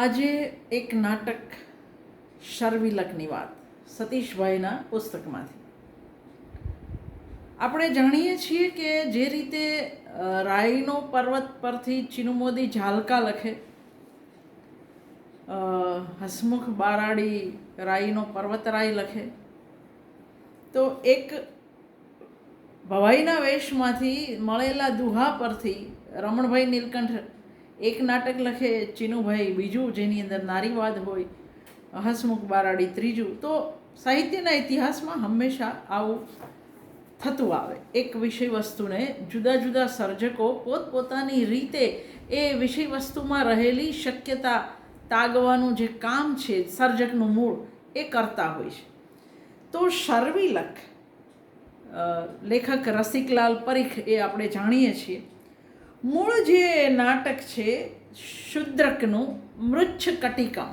આજે એક નાટક શર્વિલકની વાત, સતીશભાઈના પુસ્તકમાંથી. આપણે જાણીએ છીએ કે જે રીતે રાયનો પર્વત પરથી ચિનુમોદી ઝાલકા લખે હસમુખ બારાડી રાઈનો પર્વતરાય લખે, તો એક ભવાઈના વેશમાંથી મળેલા દુહા પરથી રમણભાઈ નીલકંઠ એક નાટક લખે ચીનુભાઈ બીજું જેની અંદર નારીવાદ હોય હસમુખ બારાડી ત્રીજું. તો સાહિત્યના ઇતિહાસમાં હંમેશા આવું થતું આવે. એક વિષય વસ્તુને જુદા જુદા સર્જકો પોતપોતાની રીતે એ વિષય વસ્તુમાં રહેલી શક્યતા તાગવાનું જે કામ છે સર્જકનું મૂળ એ કરતા હોય છે. તો શર્વિલક અ, લેખક રસિકલાલ પરીખ એ આપણે જાણીએ છીએ. મૂળ જે નાટક છે, શુદ્રકનું મૃચ્છ કટિકમ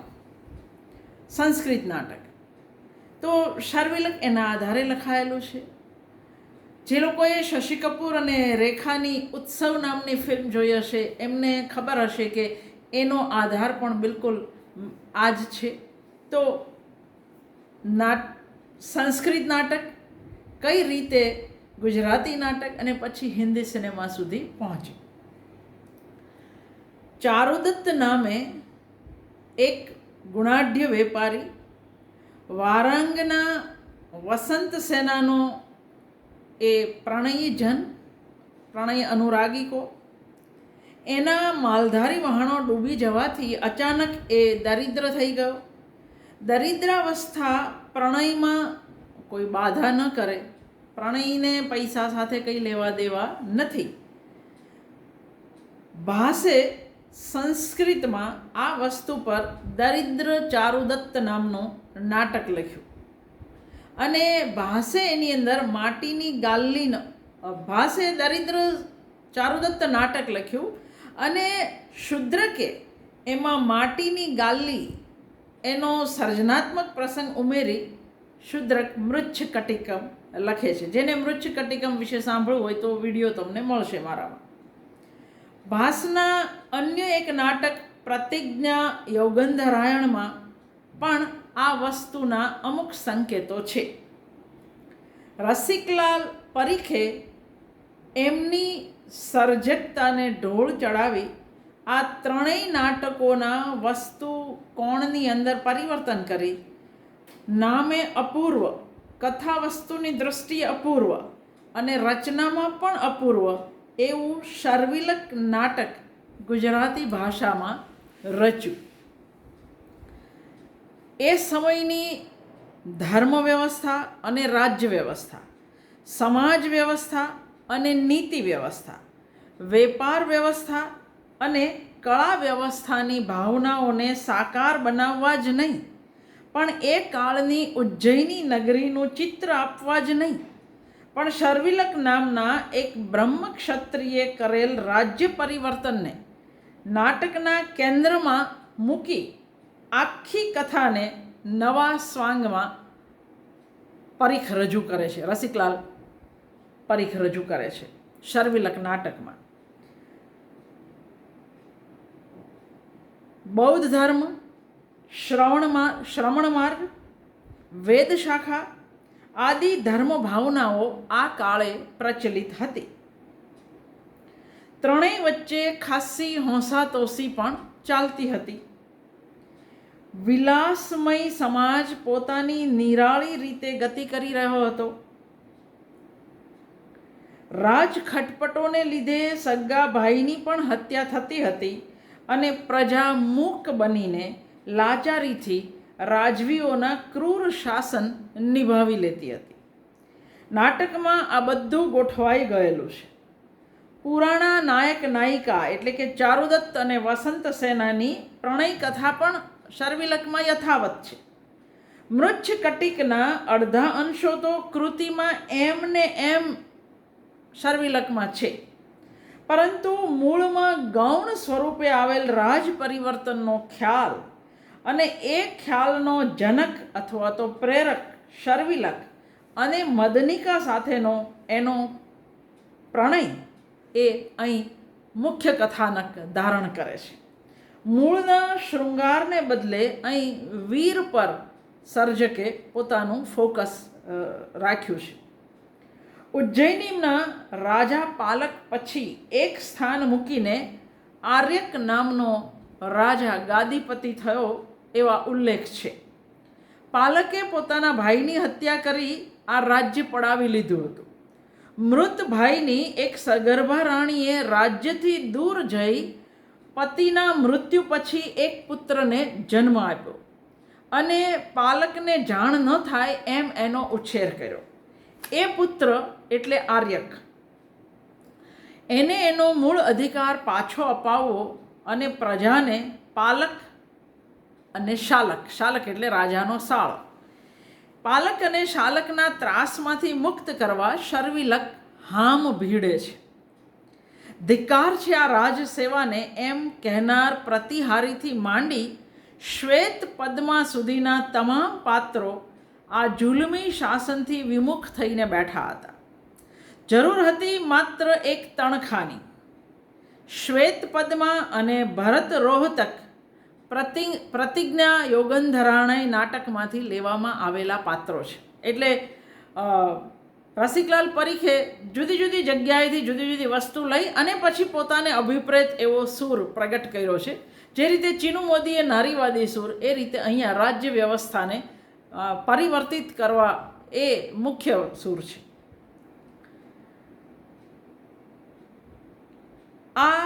સંસ્કૃત નાટક. તો શર્વિલક એના આધારે લખાયેલું છે. જે લોકોએ શશી કપૂર અને રેખાની ઉત્સવ નામની ફિલ્મ જોઈ હશે, એમને ખબર હશે કે એનો આધાર પણ બિલકુલ આ જ છે. તો નાટ, સંસ્કૃત નાટક, કઈ રીતે ગુજરાતી નાટક અને પછી હિન્દી સિનેમા સુધી પહોંચ્યું? ચારુદત્ત નામે એક ગુણાઢ્ય વેપારી, વારાંગના વસંત સેનાનો એ પ્રણયી જન, પ્રણય અનુરાગીકો. એના માલધારી વહાણો ડૂબી જવાથી અચાનક એ દરિદ્ર થઈ ગયો. દરિદ્રાવસ્થા પ્રણયમાં કોઈ બાધા ન કરે. પ્રણયને પૈસા સાથે કંઈ લેવા દેવા નથી. ભાસે સંસ્કૃતમાં આ વસ્તુ પર દરિદ્ર ચારુદત્ત નામનું નાટક લખ્યું. અને ભાસે એની અંદર માટીની ગાલ્લીનો ભાસે દરિદ્ર ચારુદત્ત નાટક લખ્યું અને શુદ્રકે એમાં માટીની ગાલ્લી એનો સર્જનાત્મક પ્રસંગ ઉમેરી શુદ્રક મૃચ્છ કટિકમ લખે છે. જેને મૃચ્છ કટિકમ વિશે સાંભળવું હોય તો વીડિયો તમને મળશે મારામાં. ભાસના અન્ય એક નાટક પ્રતિજ્ઞા યોગંધરાયણમાં પણ આ વસ્તુના અમુક સંકેતો છે. રસિકલાલ પરીખે એમની સર્જકતાને ઢોળ ચડાવી આ ત્રણેય નાટકોના વસ્તુ કોણની અંદર પરિવર્તન કરી. નામે અપૂર્વ કથા વસ્તુની દ્રષ્ટિએ અપૂર્વ અને રચનામાં પણ અપૂર્વ એવું શર્વિલક નાટક ગુજરાતી ભાષામાં રચ્યું. એ સમયની ધર્મ વ્યવસ્થા અને રાજ્ય વ્યવસ્થા, સમાજ વ્યવસ્થા અને નીતિ વ્યવસ્થા, વેપાર વ્યવસ્થા અને કળા વ્યવસ્થાની ભાવનાઓને સાકાર બનાવવા જ નહીં, પણ એ કાળની ઉજ્જૈની નગરીનું ચિત્ર આપવા જ નહીં. પણ શર્વિલક નામના એક બ્રહ્મ ક્ષત્રિયે કરેલ રાજ્ય પરિવર્તનને નાટકના કેન્દ્રમાં મૂકી આખી કથાને નવા સ્વાંગમાં પરીખ રજૂ કરે છે. રસિકલાલ પરીખ રજૂ કરે છે શર્વિલક નાટકમાં. બૌદ્ધ ધર્મ, શ્રવણમાં, શ્રવણ માર્ગ, વેદ શાખા આદિ ધર્મ ભાવનાઓ આ કાળે પ્રચલિત હતી. ત્રણેય વચ્ચે ખાસી હોંસાતોસી પણ ચાલતી હતી. વિલાસમય સમાજ પોતાની નિરાળી રીતે ગતિ કરી રહ્યો હતો. રાજ ખટપટોને લીધે સગા પણ હત્યા થતી હતી અને પ્રજા મૂક બનીને લાચારીથી રાજવીઓના ક્રૂર શાસન નિભાવી લેતી હતી. નાટકમાં આ બધું ગોઠવાઈ ગયેલું છે. પુરાણા નાયક નાયિકા એટલે કે ચારુદત્ત અને વસંત સેનાની પ્રણય કથા પણ શર્વિલકમાં યથાવત છે. મૃચ્છ કટિકના અડધા અંશો તો કૃતિમાં એમ ને એમ શર્વિલકમાં છે. પરંતુ મૂળમાં ગૌણ સ્વરૂપે આવેલ રાજ પરિવર્તનનો ખ્યાલ અને એ ખ્યાલનો જનક અથવા તો પ્રેરક શર્વિલક અને મદનિકા સાથેનો એનો પ્રણય એ અહીં મુખ્ય કથાનક ધારણ કરે છે. મૂળના શૃંગારને બદલે અહીં વીર પર સર્જકે પોતાનું ફોકસ રાખ્યું છે. ઉજ્જૈનીના રાજા પાલક પછી એક સ્થાન મૂકીને આર્યક નામનો રાજા ગાદીપતિ થયો એવા ઉલ્લેખ છે. પાલકે પોતાના ભાઈની હત્યા કરી આ રાજ્ય પડાવી લીધું હતું. મૃત ભાઈની એક સગર્ભા રાણીએ રાજ્યથી દૂર જઈ પતિના મૃત્યુ પછી એક પુત્રને જન્મ આપ્યો. અને પાલકને જાણ ન થાય એમ એનો ઉછેર કર્યો. એ પુત્ર એટલે આર્યક. એને એનો મૂળ અધિકાર પાછો અપાવવો અને પ્રજાને પાલક અને શાલક. શાલક એટલે રાજાનો સાળ. પાલક અને શાલકના ત્રાસમાંથી મુક્ત કરવા શર્વિલક હામ ભીડે છે. ધિક્કાર છે આ રાજ સેવાને એમ કહેનાર પ્રતિહારીથી માંડી શ્વેત પદ્મા સુધીના તમામ પાત્રો આ જુલમી શાસનથી વિમુખ થઈને બેઠા હતા. જરૂર હતી માત્ર એક તણખાની. શ્વેત પદ્મા અને ભરત રોહતક પ્રતિ, પ્રતિજ્ઞા યોગંધરાણય નાટકમાંથી લેવામાં આવેલા પાત્રો છે. એટલે રસિકલાલ પરીખે જુદી જુદી જગ્યાએથી જુદી જુદી વસ્તુ લઈ અને પછી પોતાને અભિપ્રેત એવો સૂર પ્રગટ કર્યો છે. જે રીતે ચીનુ મોદીએ નારીવાદી સૂર એ રીતે અહીંયા રાજ્ય વ્યવસ્થાને પરિવર્તિત કરવા એ મુખ્ય સૂર છે આ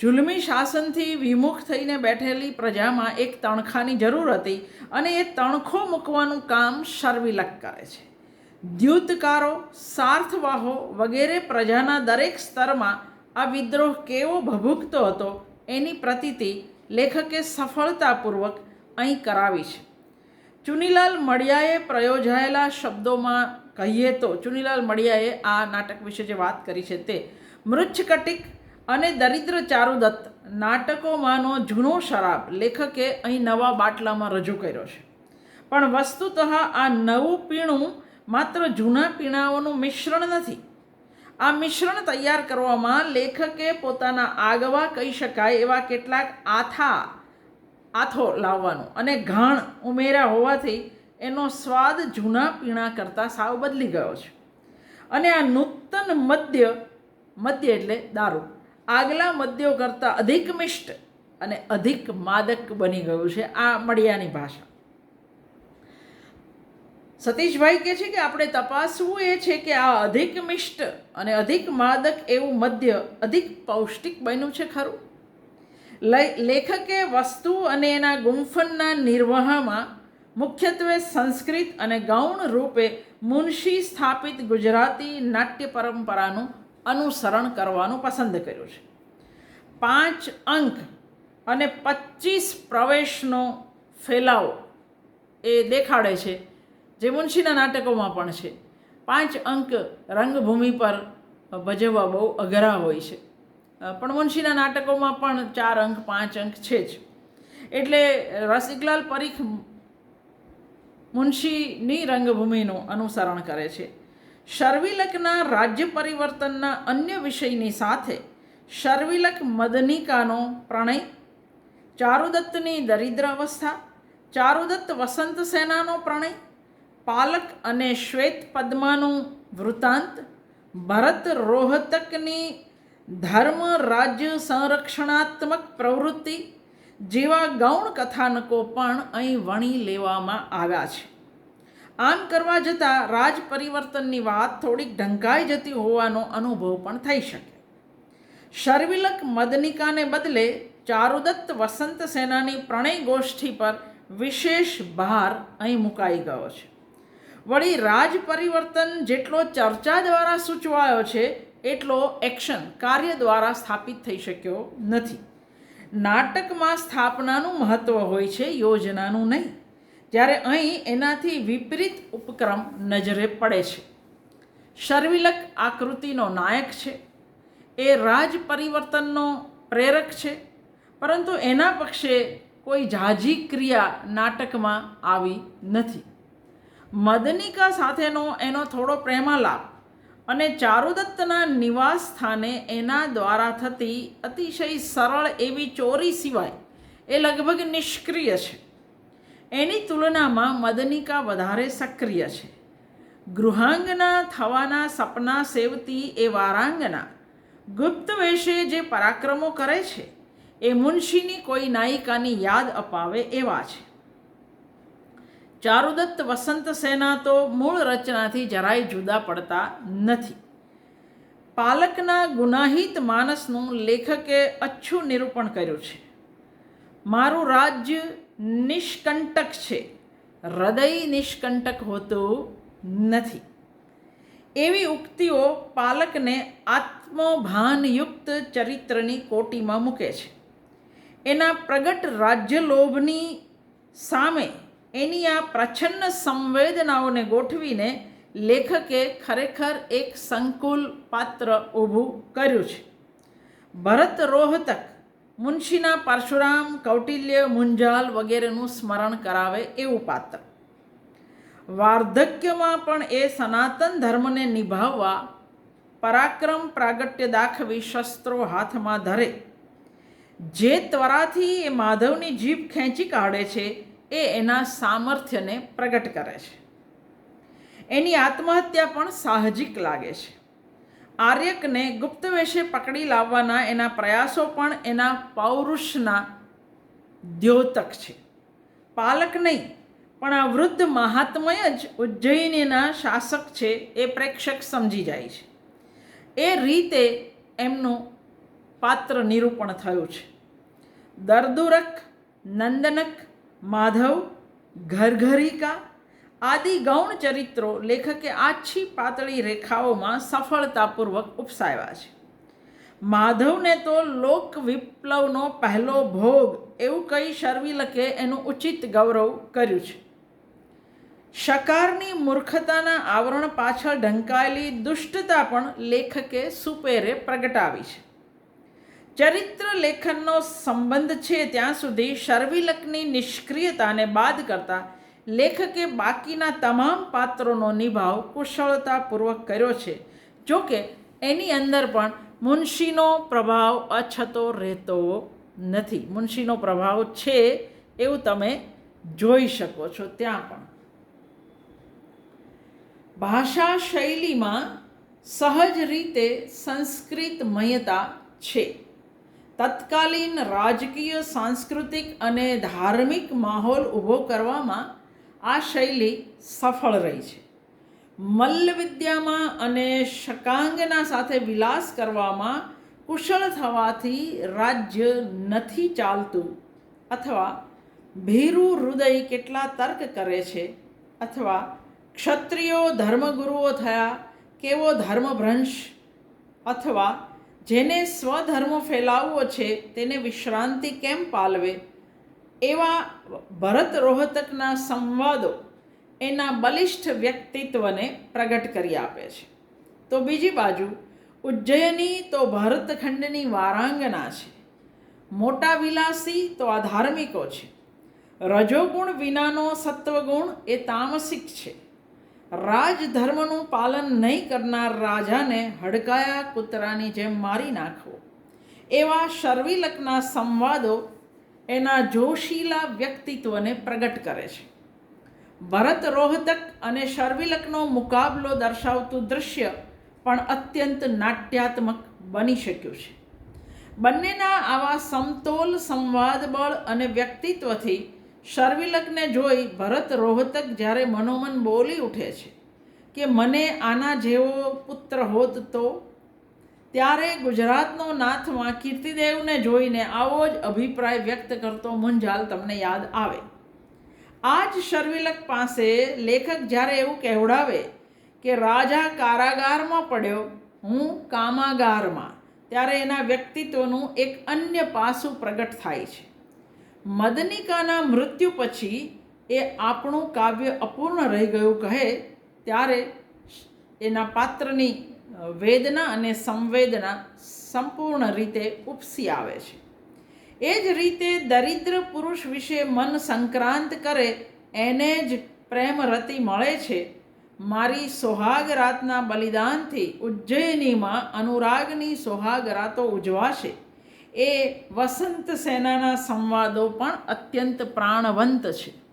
જુલમી શાસનથી વિમુખ થઈને બેઠેલી પ્રજામાં એક તણખાની જરૂર હતી અને એ તણખો મૂકવાનું કામ શર્વિલક કરે છે. દ્યુતકારો, સાર્થવાહો વગેરે પ્રજાના દરેક સ્તરમાં આ વિદ્રોહ કેવો ભભૂકતો હતો એની પ્રતિતિ લેખકે સફળતાપૂર્વક અહીં કરાવી છે. ચુનીલાલ મળિયાએ પ્રયોજાયેલા શબ્દોમાં કહીએ તો ચુનીલાલ મળિયાએ આ નાટક વિશે જે વાત કરી છે તે મૃચ્છકટિક અને દરિદ્ર ચારુદત્ત, નાટકોમાંનો જૂનો શરાબ, લેખકે અહીં નવા બાટલામાં રજૂ કર્યો છે. પણ વસ્તુતઃ આ નવું પીણું માત્ર જૂના પીણાઓનું મિશ્રણ નથી. આ મિશ્રણ તૈયાર કરવામાં લેખકે પોતાના આગવા કહી શકાય એવા કેટલાક આથા, આથો લાવવાનો અને ઘાણ ઉમેર્યા હોવાથી એનો સ્વાદ જૂના પીણા કરતાં સાવ બદલી ગયો છે. અને આ નૂતન મદ્ય મદ્ય એટલે દારૂ. આગલા મદ્યો કરતાં અધિક મિષ્ટ અને અધિક માદક બની ગયું છે આ મળિયાની ભાષા. સતીશભાઈ કહે છે કે આપણે તપાસવું એ છે કે આ અધિક મિષ્ટ અને અધિક માદક એવું મદ્ય અધિક પૌષ્ટિક બન્યું છે ખરું? લેખકે વસ્તુ અને એના ગુંફનના નિર્વાહમાં મુખ્યત્વે સંસ્કૃત અને ગૌણ રૂપે મુનશી સ્થાપિત ગુજરાતી નાટ્ય પરંપરાનું અનુસરણ કરવાનું પસંદ કર્યું છે. પાંચ અંક અને પચીસ પ્રવેશનો ફેલાવો એ દેખાડે છે, જે મુનશીના નાટકોમાં પણ છે. પાંચ અંક રંગભૂમિ પર ભજવવા બહુ અઘરા હોય છે. પણ મુનશીના નાટકોમાં પણ ચાર અંક, પાંચ અંક છે જ. એટલે રસિકલાલ પરીખ મુનશીની રંગભૂમિનું અનુસરણ કરે છે. શર્વિલકના રાજ્ય પરિવર્તનના અન્ય વિષયની સાથે શર્વિલક મદનિકાનો પ્રણય, ચારુદત્તની દરિદ્ર અવસ્થા, ચારુદત્ત વસંત સેનાનો પ્રણય, પાલક અને શ્વેત પદ્માનું વૃત્તાંત ભરત રોહતકની ધર્મ રાજ્ય સંરક્ષણાત્મક પ્રવૃત્તિ જેવા ગૌણ કથાનકો પણ અહીં વણી લેવામાં આવ્યા છે. આમ કરવા જતાં રાજ પરિવર્તનની વાત થોડીક ઢંકાઈ જતી હોવાનો અનુભવ પણ થઈ શકે. શર્વિલક મદનિકાને બદલે ચારુદત્ત વસંત સેનાની પ્રણય ગોષ્ઠી પર વિશેષ ભાર અહીં મુકાઈ ગયો છે. વળી રાજ પરિવર્તન જેટલો ચર્ચા દ્વારા સૂચવાયો છે, એટલો એક્શન કાર્ય દ્વારા સ્થાપિત થઈ શક્યો નથી. નાટકમાં સ્થાપનાનું મહત્ત્વ હોય છે, યોજનાનું નહીં. જ્યારે અહીં એનાથી વિપરીત ઉપક્રમ નજરે પડે છે. શર્વિલક આકૃતિનો નાયક છે. એ રાજ પરિવર્તનનો પ્રેરક છે. પરંતુ એના પક્ષે કોઈ ઝાઝી ક્રિયા નાટકમાં આવી નથી. મદનિકા સાથેનો એનો થોડો પ્રેમાલાપ અને ચારુદત્તના નિવાસ સ્થાને એના દ્વારા થતી અતિશય સરળ એવી ચોરી સિવાય એ લગભગ નિષ્ક્રિય છે. એની તુલનામાં મદનિકા વધારે સક્રિય છે. ગૃહાંગના થવાના સપના સેવતી એ વારાંગના. ગુપ્ત વેશે જે પરાક્રમો કરે છે, એ મુનશીની કોઈ નાયિકાની યાદ અપાવે એવા છે. ચારુદત્ત વસંત સેના તો મૂળ રચનાથી જરાય જુદા પડતા નથી. પાલકના ગુનાહિત માનસનું લેખકે અચ્છું નિરૂપણ કર્યું છે. મારું રાજ્ય નિષ્કંટક છે. હૃદય નિષ્કંટક હોતું નથી. એવી ઉક્તિઓ પાલકને આત્મભાનયુક્ત ચરિત્રની કોટીમાં મૂકે છે. એના પ્રગટ રાજ્યલોભની સામે એની આ પ્રછન્ન સંવેદનાઓને ગોઠવીને લેખકે ખરેખર એક સંકુલ પાત્ર ઊભું કર્યું છે. ભરત રોહતક મુનશીના પરશુરામ, કૌટિલ્ય, મુંજાલ વગેરેનું સ્મરણ કરાવે એવું પાત્ર. વાર્ધક્યમાં પણ એ સનાતન ધર્મને નિભાવવા, પરાક્રમ પ્રાગટ્ય દાખવી શસ્ત્રો હાથમાં ધરે. જે ત્વરાથી એ માધવની જીભ ખેંચી કાઢે છે, એ એના સામર્થ્યને પ્રગટ કરે છે. એની આત્મહત્યા પણ સાહજિક લાગે છે. આર્યકને ગુપ્ત વેશે પકડી લાવવાના એના પ્રયાસો પણ એના પૌરુષના દ્યોતક છે. પાલક નહીં, પણ આ વૃદ્ધ મહાત્મય જ ઉજ્જૈનીના શાસક છે એ પ્રેક્ષક સમજી જાય છે. એ રીતે એમનું પાત્ર નિરૂપણ થયું છે. દર્દુરક, નંદનક, માધવ, ઘરઘરિકા આદિ ગૌણ ચરિત્રો લેખકે આછી પાતળી રેખાઓમાં સફળતાપૂર્વક ઉપસાવ્યા છે. માધવને તો લોક વિપ્લવનો પહેલો ભોગ એવું કહી શર્વિલકે એનું ઉચિત ગૌરવ કર્યું છે. શકારની મૂર્ખતાના આવરણ પાછળ ઢંકાયેલી દુષ્ટતા પણ લેખકે સુપેરે પ્રગટાવી છે. ચરિત્ર લેખનનો સંબંધ છે ત્યાં સુધી શર્વિલકની નિષ્ક્રિયતાને બાદ કરતા લેખકે બાકીના તમામ પાત્રોનો નિભાવ કુશળતાપૂર્વક કર્યો છે. જોકે, એની અંદર પણ મુનશીનો પ્રભાવ અછતો રહેતો નથી. મુનશીનો પ્રભાવ છે એવું તમે જોઈ શકો છો ત્યાં પણ. ભાષા શૈલીમાં સહજ રીતે સંસ્કૃતમયતા છે. તત્કાલીન રાજકીય, સાંસ્કૃતિક અને ધાર્મિક માહોલ ઊભો કરવામાં આ શૈલી સફળ રહી છે. મલ્લવિદ્યામાં અને શકાંગના સાથે વિલાસ કરવામાં કુશળ થવાથી રાજ્ય નથી ચાલતું અથવા ભીરું હૃદય કેટલા તર્ક કરે છે અથવા ક્ષત્રિયો ધર્મગુરુઓ થયા કેવો ધર્મભ્રંશ અથવા જેને સ્વધર્મ ફેલાવવો છે તેને વિશ્રાંતિ કેમ પાલવે? એવા ભરત રોહતકના સંવાદો એના બલિષ્ઠ વ્યક્તિત્વને પ્રગટ કરી આપે છે. તો બીજી બાજુ, ઉજ્જયની તો ભરતખંડની વારાંગના છે. મોટા વિલાસી તો અધાર્મિકો છે. રજોગુણ વિનાનો સત્વગુણ એ તામસિક છે. રાજધર્મનું પાલન નહીં કરનાર રાજાને હડકાયા કૂતરાની જેમ મારી નાખવો. એવા શર્વિલકના સંવાદો એના જોશીલા વ્યક્તિત્વને પ્રગટ કરે છે. ભરત રોહતક અને શર્વિલકનો મુકાબલો દર્શાવતું દૃશ્ય પણ અત્યંત નાટ્યાત્મક બની શક્યું છે. બંનેના આવા સમતોલ સંવાદ બળ અને વ્યક્તિત્વથી શર્વિલકને જોઈ ભરત રોહતક જ્યારે મનોમન બોલી ઉઠે છે કે મને આના જેવો પુત્ર હોત તો ત્યારે ગુજરાતનો નાથમાં કીર્તિદેવને જોઈને આવો જ અભિપ્રાય વ્યક્ત કરતો મુંજાલ તમને યાદ આવે. આ જ શર્વિલક પાસે લેખક જ્યારે એવું કહેવડાવે કે, રાજા કારાગારમાં પડ્યો, હું કામાગારમાં. ત્યારે એના વ્યક્તિત્વનું એક અન્ય પાસું પ્રગટ થાય છે. મદનિકાના મૃત્યુ પછી એ આપણું કાવ્ય અપૂર્ણ રહી ગયું કહે, ત્યારે એના પાત્રની વેદના અને સંવેદના સંપૂર્ણ રીતે ઉપસી આવે છે. એ જ રીતે દરિદ્ર પુરુષ વિશે મન સંક્રાંત કરે, એને જ પ્રેમ રતિ મળે છે. મારી સોહાગ રાતના બલિદાનથી ઉજ્જૈનીમાં અનુરાગની સોહાગ રાતો ઉજવાશે. એ વસંત સેનાના સંવાદો પણ અત્યંત પ્રાણવંત છે.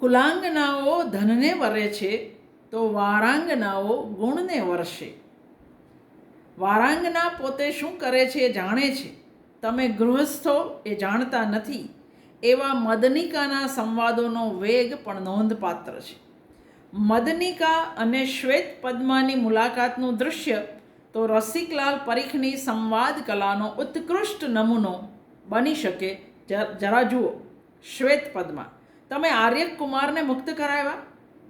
કુલાંગનાઓ ધનને વરે છે તો વારાંગનાઓ ગુણને વરશે વારાંગના પોતે શું કરે છે એ જાણે છે તમે ગૃહસ્થો એ જાણતા નથી એવા મદનિકાના સંવાદોનો વેગ પણ નોંધપાત્ર છે મદનિકા અને શ્વેત પદ્માની મુલાકાતનું દૃશ્ય તો રસિકલાલ પરીખની સંવાદ કલાનો ઉત્કૃષ્ટ નમૂનો બની શકે જરા જુઓ શ્વેત પદ્મા તમે આર્ય કુમારને મુક્ત કરાવ્યા?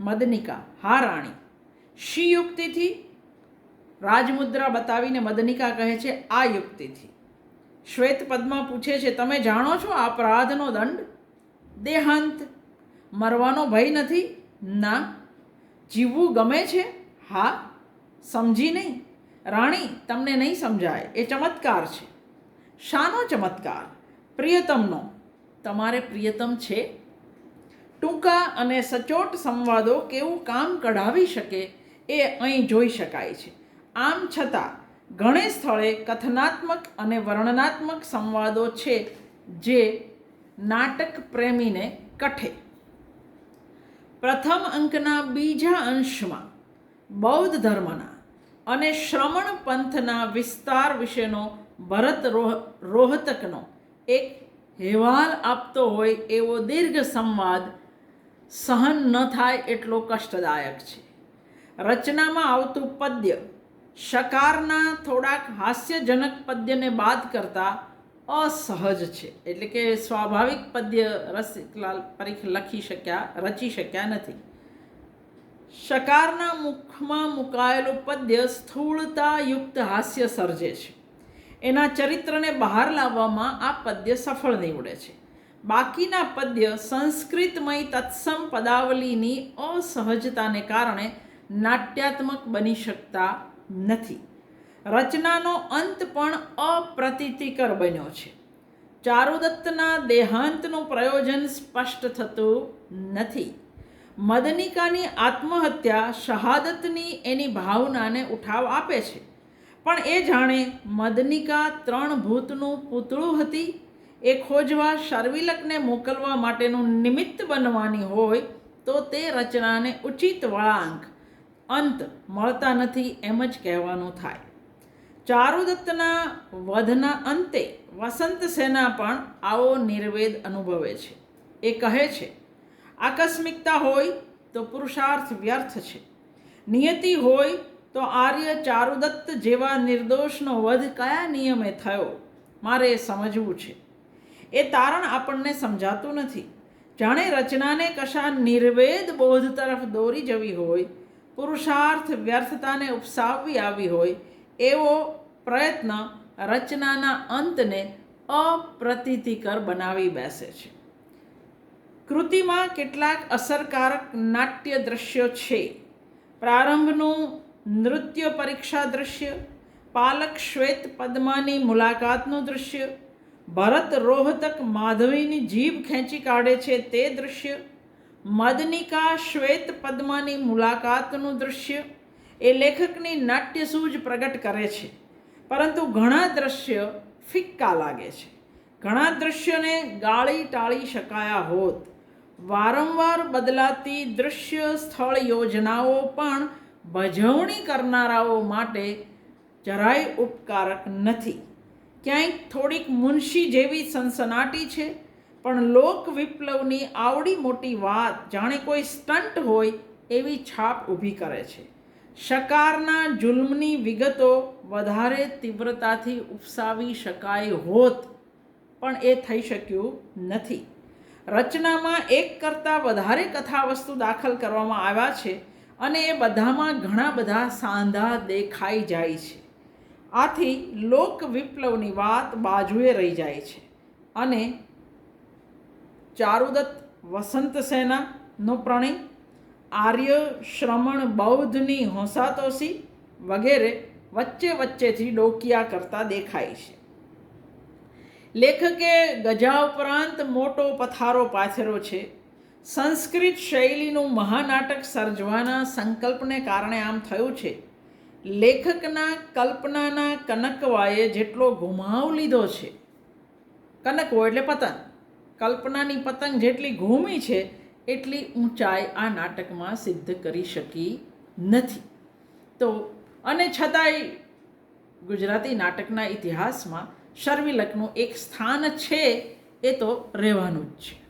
મદનિકા, હા રાણી. શી યુક્તિથી? રાજમુદ્રા બતાવીને મદનિકા કહે છે, આ યુક્તિથી. શ્વેત પદ્મા પૂછે છે, તમે જાણો છો અપરાધનો દંડ? દેહાંત. મરવાનો ભય નથી? ના. જીવવું ગમે છે? હા. સમજી નહીં? રાણી, તમને નહીં સમજાય. એ ચમત્કાર છે. શાનો ચમત્કાર? પ્રિયતમનો. તમારે પ્રિયતમ છે? ટૂંકા અને સચોટ સંવાદો કેવું કામ કઢાવી શકે એ અહીં જોઈ શકાય છે. આમ છતાં, ઘણે સ્થળે કથનાત્મક અને વર્ણનાત્મક સંવાદો છે જે નાટક પ્રેમીને કઠે. પ્રથમ અંકના બીજા અંશમાં, બૌદ્ધ ધર્મના અને શ્રમણ પંથના વિસ્તાર વિશેનો ભરત રોહ, રોહતકનો એક હેવાલ આપતો હોય એવો દીર્ઘ સંવાદ સહન ન થાય એટલો કષ્ટદાયક છે. રચનામાં આવતું પદ્ય શકારના થોડાક હાસ્યજનક પદ્યને બાદ કરતા અસહજ છે. એટલે કે સ્વાભાવિક પદ્ય રસિકલાલ પરીખ લખી શક્યા, રચી શક્યા નથી. શકારના મુખમાં મુકાયેલું પદ્ય સ્થૂળતાયુક્ત હાસ્ય સર્જે છે. એના ચરિત્રને બહાર લાવવામાં આ પદ્ય સફળ નીવડે છે. બાકીના પદ્ય સંસ્કૃતમય તત્સમ પદાવલીની અસહજતાને કારણે નાટ્યાત્મક બની શકતા નથી. રચનાનો અંત પણ અપ્રતિતિકર બન્યો છે. ચારુદત્તના દેહાંતનું પ્રયોજન સ્પષ્ટ થતું નથી. મદનિકાની આત્મહત્યા શહાદતની એની ભાવનાને ઉઠાવ આપે છે. પણ એ જાણે મદનિકા ત્રણ ભૂતનું પૂતળું હતી એ ખોજવા, શર્વિલકને મોકલવા માટેનું નિમિત્ત બનવાની હોય તો તે રચનાને ઉચિત વળાંક, અંત મળતા નથી એમ જ કહેવાનું થાય. ચારુદત્તના વધના અંતે વસંત સેના પણ આવો નિર્વેદ અનુભવે છે. એ કહે છે, આકસ્મિકતા હોય તો પુરુષાર્થ વ્યર્થ છે. નિયતિ હોય તો આર્ય ચારુદત્ત જેવા નિર્દોષનો વધ કયા નિયમે થયો? મારે સમજવું છે. એ તારણ આપણને સમજાતું નથી. જાણે રચનાને કશા નિર્વેદ બોધ તરફ દોરી જવી હોય, પુરુષાર્થ વ્યર્થતાને ઉપસાવવી આવી હોય, એવો પ્રયત્ન રચનાના અંતને અપ્રતિતિકર બનાવી બેસે છે. કૃતિમાં કેટલાક અસરકારક નાટ્ય દ્રશ્યો છે. પ્રારંભનું નૃત્ય પરીક્ષા દ્રશ્ય, પાલક શ્વેત પદ્માની મુલાકાતનું દૃશ્ય ભરત રોહતક માધવીની જીભ ખેંચી કાઢે છે તે દૃશ્ય મદનિકા શ્વેત પદ્માની મુલાકાતનું દૃશ્ય એ લેખકની નાટ્યસૂઝ પ્રગટ કરે છે. પરંતુ ઘણા દ્રશ્ય ફિક્કા લાગે છે. ઘણા દૃશ્યને ગાળી ટાળી શકાયા હોત. વારંવાર બદલાતી દૃશ્ય સ્થળ યોજનાઓ પણ ભજવણી કરનારાઓ માટે જરાય ઉપકારક નથી. ક્યાંક થોડીક મુનશી જેવી સનસનાટી છે, પણ લોક વિપ્લવની આવડી મોટી વાત જાણે કોઈ સ્ટન્ટ હોય એવી છાપ ઊભી કરે છે. શકારના જુલ્મની વિગતો વધારે તીવ્રતાથી ઉપસાવી શકાય હોત, પણ એ થઈ શક્યું નથી. રચનામાં એક કરતાં વધારે કથાવસ્તુ દાખલ કરવામાં આવ્યા છે અને એ બધામાં ઘણા બધા સાંધા દેખાઈ જાય છે. આથી લોક વિપ્લવની વાત બાજુએ રહી જાય છે. અને ચારુદત્ત વસંત સેનાનો પ્રણય, આર્ય શ્રમણ બૌદ્ધની હોંસાતોસી વગેરે વચ્ચે વચ્ચેથી ડોકિયા કરતા દેખાય છે. લેખકે ગજા ઉપરાંત મોટો પથારો પાથેરો છે. સંસ્કૃત શૈલીનું મહાનાટક સર્જવાના સંકલ્પને કારણે આમ થયું છે લેખકના કલ્પનાના કનકવાએ જેટલો ગુમાવ લીધો છે કનકવો એટલે પતંગ. કલ્પનાની પતંગ જેટલી ઘૂમી છે, એટલી ઊંચાઈ આ નાટકમાં સિદ્ધ કરી શકી નથી. તો, અને છતાંય ગુજરાતી નાટકના ઇતિહાસમાં શર્વિલકનું એક સ્થાન છે, એ તો રહેવાનું જ છે.